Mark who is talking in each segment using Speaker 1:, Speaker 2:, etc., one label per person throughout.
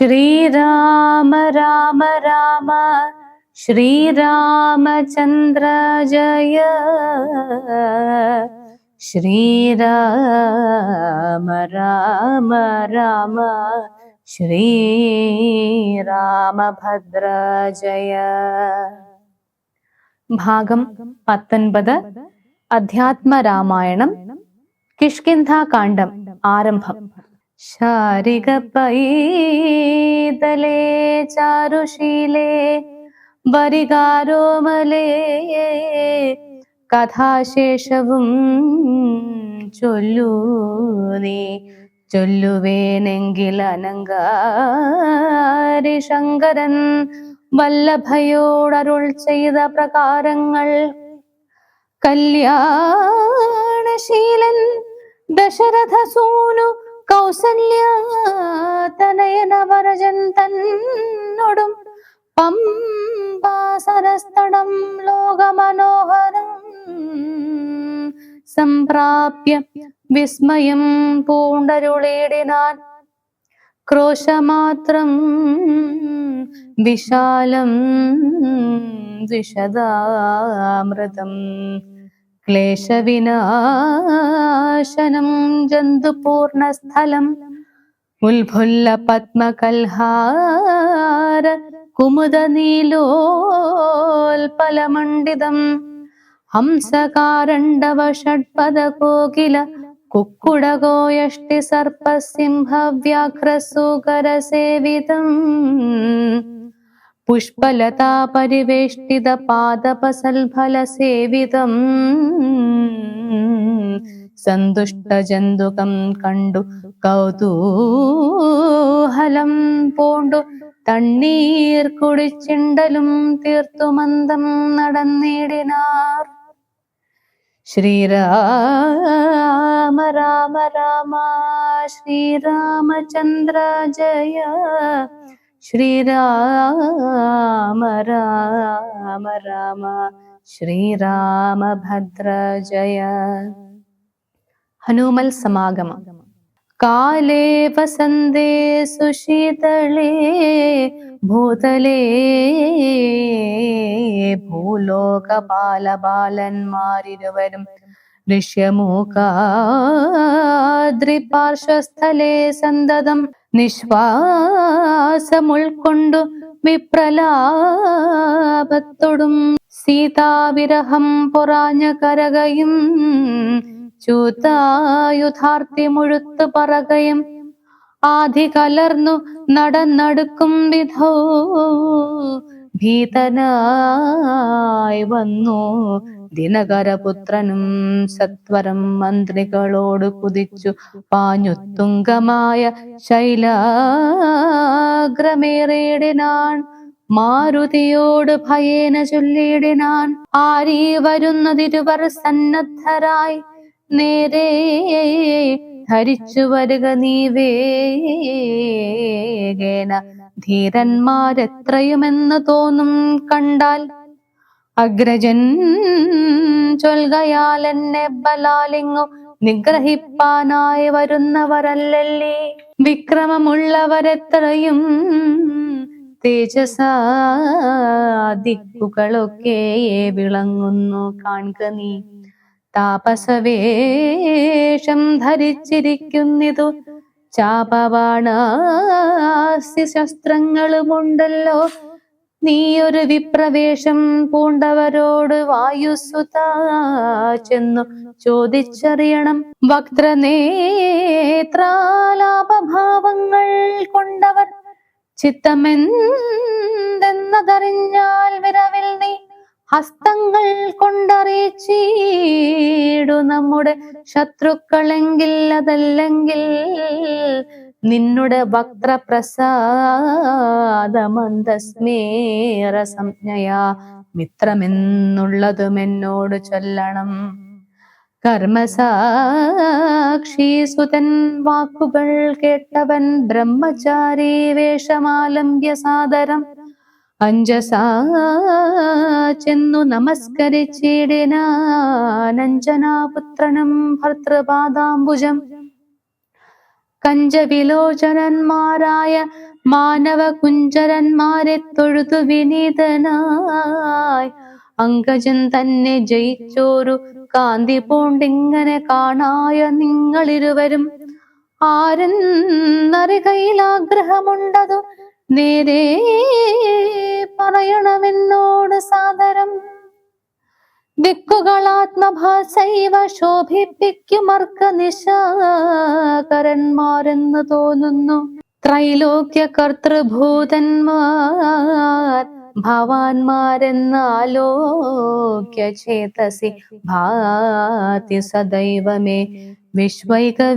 Speaker 1: ശ്രീരാമ രാമ രാമ ശ്രീരാമചന്ദ്ര ജയ ശ്രീരാമ രാമ രാമ ശ്രീരാമഭദ്ര ജയ ഭാഗം പത്തൊൻപത് അധ്യാത്മരാമായണം കിഷ്കിന്ധാകാന്ഡം ആരംഭം ശാരിക പൈതലേ ചാരുശീലേ വരികാരോമലേ കഥാശേഷവും ചൊല്ലൂ നീ. ചൊല്ലുവേനെങ്കിൽ അനങ്കാരി ശങ്കരൻ വല്ലഭയോടരുൾ ചെയ്ത പ്രകാരങ്ങൾ കല്യാണശീലൻ ദശരഥ സൂനു കൗസല്യ തന്നൊടും തന്നോടും പമ്പാസരസ്തടം ലോകമനോഹരം സംപ്രാപ്യ വിസ്മയം പൂണ്ടരുളേടിനാൻ ക്രോശമാത്രം വിശാലം വിശദാമൃതം क्लेशविनाशनं जन्तुपूर्णस्थलम् उल्फुल्लपद्मकल्हार कुमुदनीलोल्पलमण्डितम् हंसकारण्डवषट्पदकोकिल कुक्कुडगोयष्टि सर्पसिंहव्याक्रसूकरसेवितम् ഷഡ്പദ പരിവേഷ്ടിത പാദപസൽഫല സേവിതം. സന്തുഷ്ട ജന്തുകം കണ്ടു കൗതൂഹലം പൂണ്ടു. തണ്ണീർ കുടിച്ചിണ്ടലും തീർത്തു മന്ദം നടന്നിടിനാർ. ശ്രീരാമ രാമ രാമ ശ്രീരാമചന്ദ്ര ജയ. ശ്രീരാമ രാമ രാമ ശ്രീരാമഭദ്ര ജയ. ഹനുമൽ സമാഗമം. കാലേ വസന്തേ സുശീതളേ ഭൂതലേ ഭൂലോകപാലബാലന്മാരിരുവരും ഋഷ്യമൂകാദ്രിപാർശ്വസ്ഥലേ സന്തതം നിശ്വാസമുൾക്കൊണ്ടു വിപ്രലാപത്തൊടും. സീതാവിരഹം പൊറാഞ്ഞ കരകയും ചൂതായുധാർത്തി മുഴുത്തു പറകയും ആധി കലർന്നു നടന്നടുക്കും വിധോ. ഭീതനായി വന്നു ദിനകരപുത്രനും സത്വരം മന്ത്രികളോട് കുതിച്ചു പാഞ്ഞുത്തുങ്കമായ ശൈലാഗ്രമേറിയിടാൻ മാരുതിയോട് ഭയേന ചൊല്ലിയിടിനാൻ. ആരീ വരുന്നതിരുവർ സന്നദ്ധരായി. നേരെ ധരിച്ചു വരുക നീ വേഗേന ധീരന്മാരെത്രയുമെന്ന് തോന്നും കണ്ടാൽ അഗ്രജൻ ചൊൽകയാൽ എന്നെ ബലാലിങ്ങു നിഗ്രഹിപ്പാനായി വരുന്നവരല്ലല്ലേ? വിക്രമമുള്ളവരെത്രയും തേജസാദിക്കുകളൊക്കെ വിളങ്ങുന്നു. കാൺക നീ താപസവേഷം ധരിച്ചിരിക്കുന്നിതു. ചാപവാണാസ്യ ശസ്ത്രങ്ങളുമുണ്ടല്ലോ നീയൊരു വിപ്രവേശം പൂണ്ടവരോട് വായുസുത ചെന്നു ചോദിച്ചറിയണം. വക്രനേത്രാലാപഭാവങ്ങൾ കൊണ്ടവർ ചിത്തമെന്തെന്നതറിഞ്ഞാൽ വിരവിൽ നീ ഹസ്തങ്ങൾ കൊണ്ടറിയിച്ചീടു നമ്മുടെ ശത്രുക്കളെങ്കിൽ അതല്ലെങ്കിൽ നിന്നുടെ വക്രപ്രസാദമന്തസ്മേര സംജ്ഞയാ മിത്രമെന്നുള്ളതും എന്നോട് ചൊല്ലണം. കർമ്മസാക്ഷി സുതൻ വാക്കുകൾ കേട്ടവൻ ബ്രഹ്മചാരി വേഷമാലംബ്യ സാദരം. അഞ്ജസാ ചെന്നു നമസ്കരിച്ചിടിനാനഞ്ജനാപുത്രനും ഭർത്തൃപാദാംബുജം. കഞ്ചവിലോചനന്മാരായ മാനവ കുഞ്ചരന്മാരെ തൊഴുതു വിനീതനായി. അങ്കജൻ തന്നെ ജയിച്ചോരു കാന്തി പോണ്ടിങ്ങനെ കാണായ നിങ്ങളിരുവരും. ആരെന്നറികയിലാഗ്രഹമുണ്ടതു നേരേ പറയണമെന്നോട് സാദരം. ദിക്കുകളാത്മഭാസൈവ നിശാകരന്മാരെന്ന് തോന്നുന്നു. ത്രൈലോക്യ കർത്തൃഭൂതന്മാർ ഭവാന്മാരെന്നാലോക്യ ചേതസി ഭാതി സദൈവമേ. വിശ്വൈകവീരന്മാരായ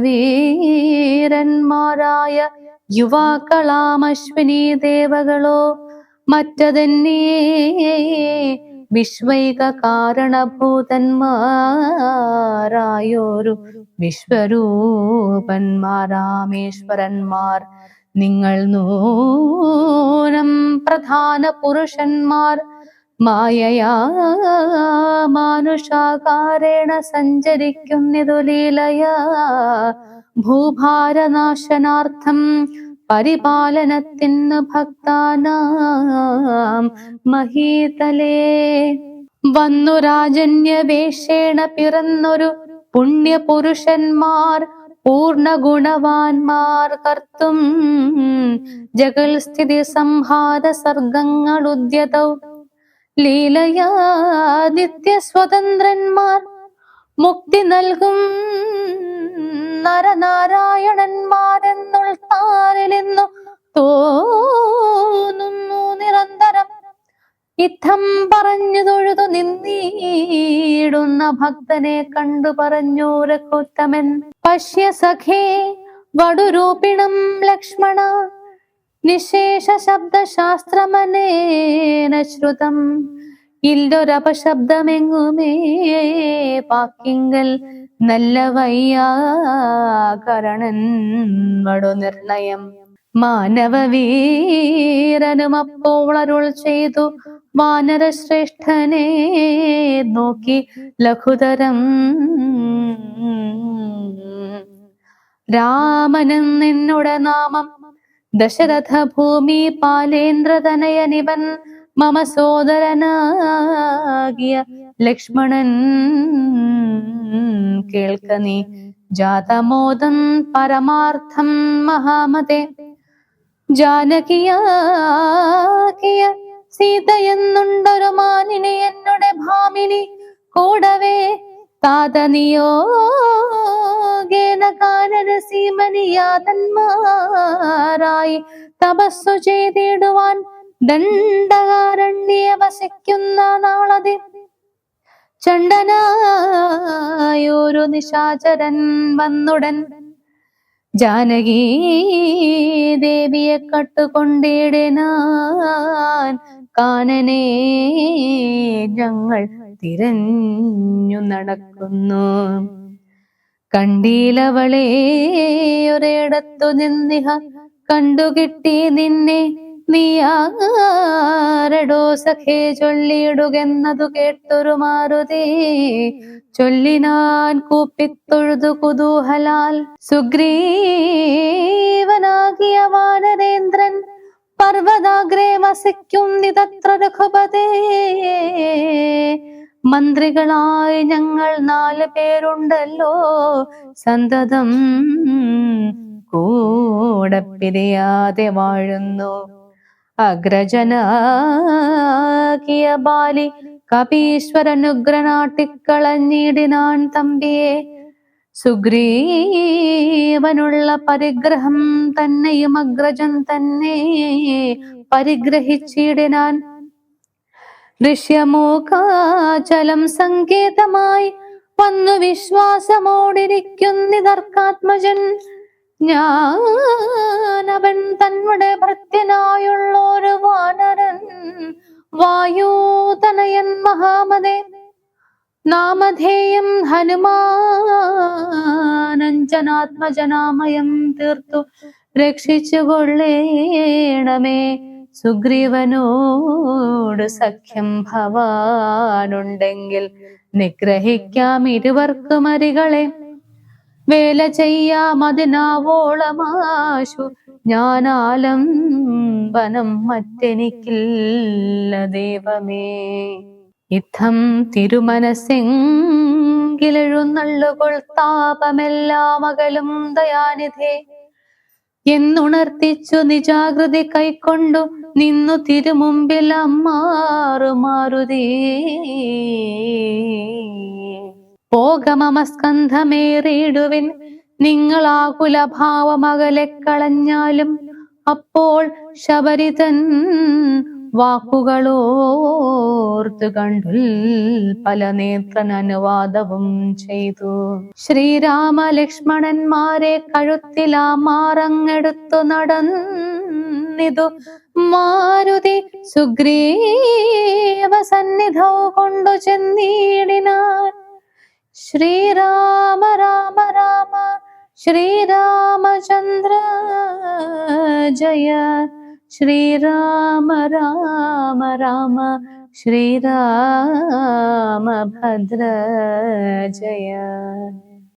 Speaker 1: യുവാക്കളാമശ്വിനി ദേവകളോ മറ്റതെന്നേ വിശ്വൈക കാരണഭൂതന്മാരായോരു വിശ്വരൂപന്മാരാമേശ്വരന്മാർ നിങ്ങൾ നൂനം പ്രധാന പുരുഷന്മാർ മായയാ മാനുഷാകാരേണ സഞ്ചരിക്കുന്നിതു ലീലയാ ഭൂഭാരനാശനാർത്ഥം പരിപാലനത്തിന് ഭക്താനാം മഹീതലേ. വന്നു രാജന്യവേഷേണ പിറന്നൊരു പുണ്യപുരുഷന്മാർ പൂർണ ഗുണവാന്മാർ കർത്തും. ജഗൽ സ്ഥിതി സംഹാര സർഗങ്ങൾ ഉദ്യതൗ ലീലയാ നിത്യസ്വതന്ത്രന്മാർ മുക്തി നൽകും. നരനാരായണന്മാരെന്നുൾ താരിലെന്നു തോന്നുന്നു നിരന്തരം. ഇത്തം പറഞ്ഞു തൊഴുതു നിന്നീടുന്ന ഭക്തനെ കണ്ടു പറഞ്ഞു രഘുത്തമൻ. പശ്യ സഖേ വടുരൂപിണം ലക്ഷ്മണ നിശേഷ ശബ്ദ ശബ്ദശാസ്ത്രമനേന ശ്രുതം. ഇല്ലൊരപശബ്ദമെങ്ങുമേ? പാക്കിങ്കൽ നല്ല വയ്യാകരണൻ വടു നിർണയം. മാനവവീരനും അപ്പോൾ അരുൾ ചെയ്തു വാനരശ്രേഷ്ഠനെ നോക്കി ലഘുതരം. രാമനും നിന്നുടെ നാമം ദശരഥ ഭൂമി പാലേന്ദ്രതനയനിവൻ മമ സോദരനാകിയ ലക്ഷ്മണൻ കേൾക്ക നീ. ജാതമോദം പരമാർത്ഥം മഹാമതേ. ജാനകിയാകിയ സീതയെന്നുണ്ടൊരു മാനിനി എന്നുടെ ഭാമിനി. കൂടവേ താതനിയോഗേന കാനന സീമനിയാതന്മാരായി തപസ്സു ചെയ്തിടുവാൻ ദണ്ഡകാരണ്യെ വസിക്കുന്ന നാളതി. ചണ്ടനായൊരു നിശാചരൻ വന്നുടൻ. ജാനകി ദേവിയെ കട്ടുകൊണ്ടിടനാൻ കാനനെ ഞങ്ങൾ തിരഞ്ഞു നടക്കുന്നു. കണ്ടീലവളേ ഒരിടത്തു നിന്നിഹ കണ്ടുകിട്ടി നിന്നെ. നീ ആരടോ സഖേ ചൊല്ലിയിടുകെന്നതു കേട്ടൊരു മാരുതി. ചൊല്ലിനാൻ കൂപ്പിത്തൊഴുതു കുതൂഹലാൽ. സുഗ്രീവനാകിയ വാനരേന്ദ്രൻ പർവതാഗ്രേ വസിക്കും നിതത്ര രഘുപതേ. മന്ത്രികളായി ഞങ്ങൾ നാല് പേരുണ്ടല്ലോ. സന്തതം കൂടെ പിരിയാതെ വാഴുന്നു. അഗ്രജനാകിയ ബാലി കപീശ്വരനുഗ്രനാട്ടിക്കളഞ്ഞിടിനാൻ തമ്പിയെ. സുഗ്രീവനുള്ള പരിഗ്രഹം തന്നെയും അഗ്രജൻ തന്നെ പരിഗ്രഹിച്ചിടിനാൻ. ദൃശ്യമോകാചലം സങ്കേതമായി വന്നു വിശ്വാസമോടിരിക്കുന്നിതർക്കാത്മജൻ ഞാനവൻ തന്നുടെ ഭൃത്യനായുള്ളൊരു വാനരൻ. വായൂതനയൻ മഹാമതേ നാമധേയം ഹനുമാനഞ്ജനാത്മജനാമയം തീർത്തു. രക്ഷിച്ചു കൊള്ളേണമേ സുഗ്രീവനോട് സഖ്യം ഭവാനുണ്ടെങ്കിൽ നിഗ്രഹിക്കാം ഇരുവർക്കും അരികളെ. വേല ചെയ്യാമതിനാവോളമാശു ഞാനാലം ചുംബനം മറ്റെനിക്കില്ല ദൈവമേ. യുദ്ധം തിരുമനസ്സെങ്കിലെഴുന്നള്ളുകൊൾ താപമെല്ലാം അകലും ദയാനിധേ. എന്നുണർത്തിച്ചു നിജാകൃതി കൈക്കൊണ്ടു നിന്നു തിരുമുമ്പിൽ അമ്മാറു മാരുതീ പോകമമസ്കന്ധമേറിയിടുവിൻ നിങ്ങളാകുലഭാവമകലെ കളഞ്ഞാലും അപ്പോൾ ശബരിതൻ വാക്കുകളോർത്തു കണ്ടുൽ പല നേത്രൻ അനുവാദവും ചെയ്തു. ശ്രീരാമ ലക്ഷ്മണന്മാരെ കഴുത്തിലാ മാറങ്ങെടുത്തു നടന്നിതു. മാരുതി സുഗ്രീവ സന്നിധൗ കൊണ്ടു ചെന്നീടിനാൻ ശ്രീരാമ രാമ രാമ ശ്രീരാമചന്ദ്ര ജയ ശ്രീരാമ രാമ രാമ ശ്രീരാമ ഭദ്ര ജയ